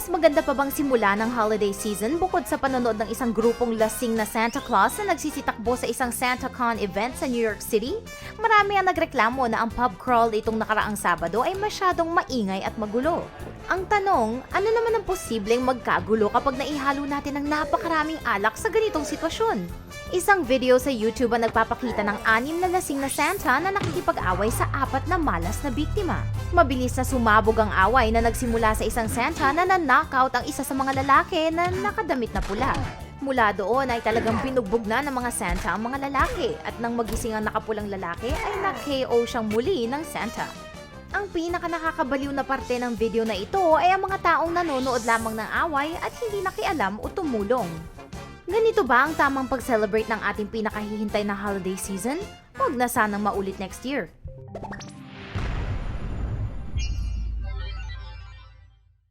mas maganda pa bang simula ng holiday season bukod sa panonood ng isang grupong lasing na Santa Claus na nagsisitakbo sa isang SantaCon event sa New York City? Marami ang nagreklamo na ang pub crawl itong nakaraang Sabado ay masyadong maingay at magulo. Ang tanong, ano naman ang posibleng magkagulo kapag naihalo natin ng napakaraming alak sa ganitong sitwasyon? Isang video sa YouTube ang nagpapakita ng anim na lasing na Santa na nakikipag-away sa apat na malas na biktima. Mabilis na sumabog ang away na nagsimula sa isang Santa na na-knockout ang isa sa mga lalaki na nakadamit na pula. Mula doon ay talagang binugbog na ng mga Santa ang mga lalaki at nang magising ang nakapulang lalaki ay na-KO siyang muli ng Santa. Ang pinaka nakakabaliw na parte ng video na ito ay ang mga taong nanonood lamang ng away at hindi nakialam o tumulong. Ganito ba ang tamang pag-celebrate ng ating pinakahihintay na holiday season? Huwag na sanang maulit next year.